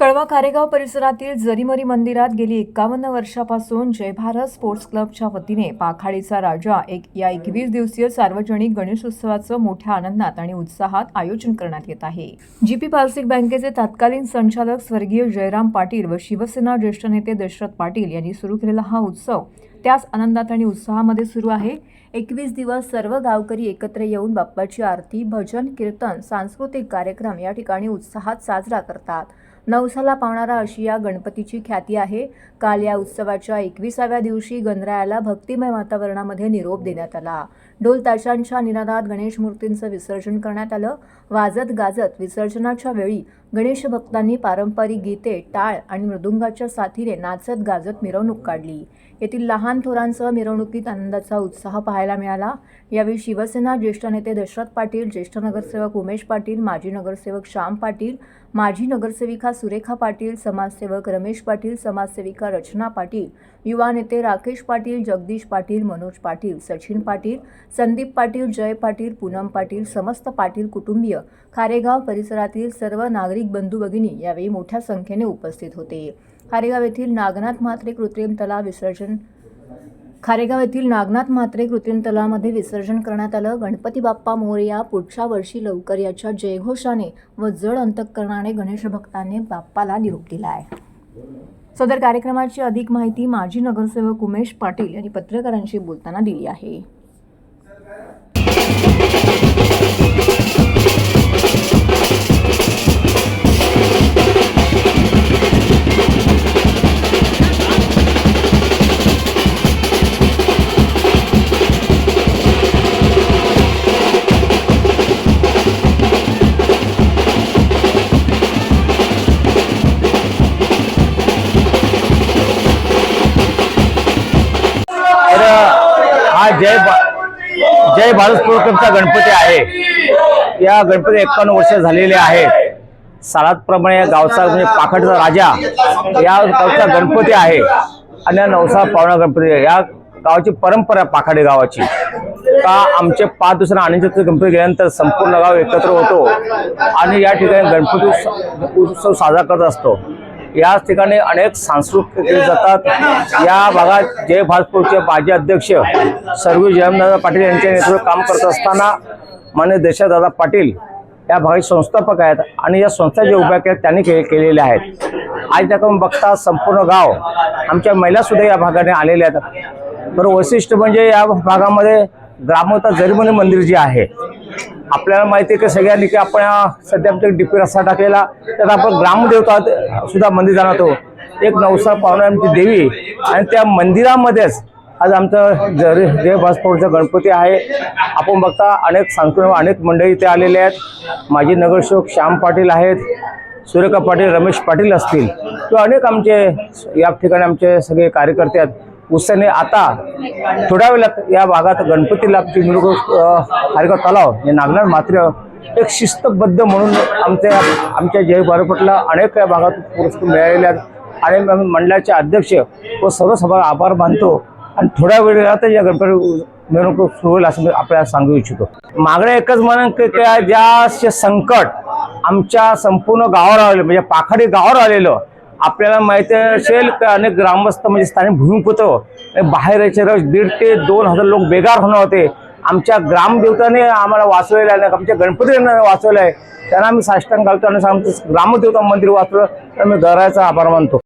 कळवा कारेगाव परिसरातील जरीमरी मंदिरात गेली एकावन्न वर्षापासून जय भारत स्पोर्ट्स क्लबच्या वतीने पाखाडीचा राजा एक या एकवीस दिवसीय सार्वजनिक गणेशोत्सवाचं मोठ्या आनंदात आणि उत्साहात आयोजन करण्यात येत आहे. जीपी पारसिक बँकेचे तत्कालीन संचालक स्वर्गीय जयराम पाटील व शिवसेना ज्येष्ठ नेते दशरथ पाटील यांनी सुरू केलेला हा उत्सव त्याच आनंदात आणि उत्साहामध्ये सुरू आहे. एकवीस दिवस सर्व गावकरी एकत्र येऊन बाप्पाची आरती भजन कीर्तन सांस्कृतिक कार्यक्रम या ठिकाणी उत्साहात साजरा करतात. नवसाला पावणारा अशी या गणपतीची ख्याती आहे. काल या उत्सवाच्या एकविसाव्या दिवशी गणरायाला भक्तिमय वातावरणामध्ये निरोप देण्यात आला. ढोल ताशांच्या निनादात गणेश मूर्तींचं विसर्जन करण्यात आलं. वाजत गाजत विसर्जनाच्या वेळी गणेश भक्तांनी पारंपरिक गीते टाळ आणि मृदुंगाच्या साथीने नाचत गाजत मिरवणूक काढली. येथील लहान थोरांसह मिरवणुकीत आनंदाचा उत्साह पाहायला मिळाला. यावेळी शिवसेना ज्येष्ठ नेते दशरथ पाटील ज्येष्ठ नगरसेवक उमेश पाटील माजी नगरसेवक श्याम पाटील माजी नगरसेविका सुरेखा पाटील समाजसेवक रमेश पाटील समाजसेविका रचना पाटील युवा नेते राकेश पाटील जगदीश पाटील मनोज पाटील सचिन पाटील संदीप पाटील जय पाटील पूनम पाटील समस्त पाटील कुटुंबीय खारेगाव परिसरातील सर्व नागरिक बंधू भगिनी यावेळी मोठ्या संख्येने उपस्थित होते. खारेगाव येथील नागनाथ म्हात्रे कृत्रिम तलाव विसर्जन खारेगाव येथील नागनाथ म्हात्रे कृत्रिम तलावामध्ये विसर्जन करण्यात आलं. गणपती बाप्पा मोरया पुढच्या वर्षी लवकर याच्या जयघोषाने व जड अंतकरणाने गणेश भक्तांनी बाप्पाला निरोप दिला आहे सदर कार्यक्रमाची अधिक माहिती माजी नगरसेवक उमेश पाटील यांनी पत्रकारांशी बोलताना दिली आहे. जय भारत स्पोर्ट क्लबचा गणपती आहे. या गणपती एकावन्न वर्ष झालेले आहेत सालातप्रमाणे या गावचा म्हणजे पाखडचा राजा या गावचा गणपती आहे. आणि या नवसा पावणा गणपती आहे. या गावाची परंपरा पाखाडे गावाची. का आमचे पाच दिवसांना आनंद गणपती गेल्यानंतर संपूर्ण गाव एकत्र होतो. आणि या ठिकाणी गणपती उत्सव उत्सव साजरा करत असतो. याच ठिकाणी अनेक सांस्कृतिक केले जातात. या भागात जय भाजपूरचे माजी अध्यक्ष सर्वी जयमदादा पाटील यांच्या नेतृत्व काम करत असताना मान्य देशादादा पाटील या भागाचे संस्थापक आहेत आणि या संस्था ज्या उभ्या केल्या त्यांनी के केलेल्या आहेत. आज त्याकडून बघता संपूर्ण गाव आमच्या महिलासुद्धा या भागाने आलेल्या आहेत. बरं वैशिष्ट्य म्हणजे या भागामध्ये ग्रामता जरीमणी मंदिर जे आहे आपल्याला माहिती आहे की सगळ्यांनी की आपण सध्या आमच्या डीपी रस्ता टाकलेला त्यात आपण ग्रामदेवता सुद्धा मंदिर जाणवतो एक नवसा पाहुणे आमची देवी. आणि त्या मंदिरामध्येच आज आमचं जरी जय भास्पोर्टचा गणपती आहे. आपण बघता अनेक सांस्कृतिक अनेक मंडळी इथे आलेले आहेत. माजी नगरसेवक श्याम पाटील आहेत सूर्यका पाटील रमेश पाटील असतील. किंवा अनेक आमचे या ठिकाणी आमचे सगळे कार्यकर्ते आहेत. उत्साहाने आता थोड्या वेळात या भागात गणपतीला आमची मिरवणूक तलाव हे नागनाथ मात्र एक शिस्तबद्ध म्हणून आमच्या आमच्या जय भारतपटला अनेक या भागात पुरस्कार मिळालेले आहेत. आणि आम्ही मंडळाचे अध्यक्ष व सर्व सभा आभार मानतो. आणि थोड्या वेळातच या गणपती मिरवणूक सुरू होईल असं मी आपल्याला सांगू इच्छितो. मागणं एकच म्हणून की ज्या संकट आमच्या संपूर्ण गावावर आलेलं म्हणजे पाखाडी गावावर आलेलं आपल्याला माहिती असेल की अनेक ग्रामस्थ म्हणजे स्थानिक भूमिपुत्र. बाहेरचे रस दीड ते दोन हजार लोक बेगार होणार होते. आमच्या ग्रामदेवताने आम्हाला वाचवलेलं आहे आमच्या गणपतीने वाचवलं आहे. त्यांना आम्ही साष्टांग घालतो आणि सांगतो ग्रामदेवता मंदिर वाचलं तर मी घराचा आभार मानतो.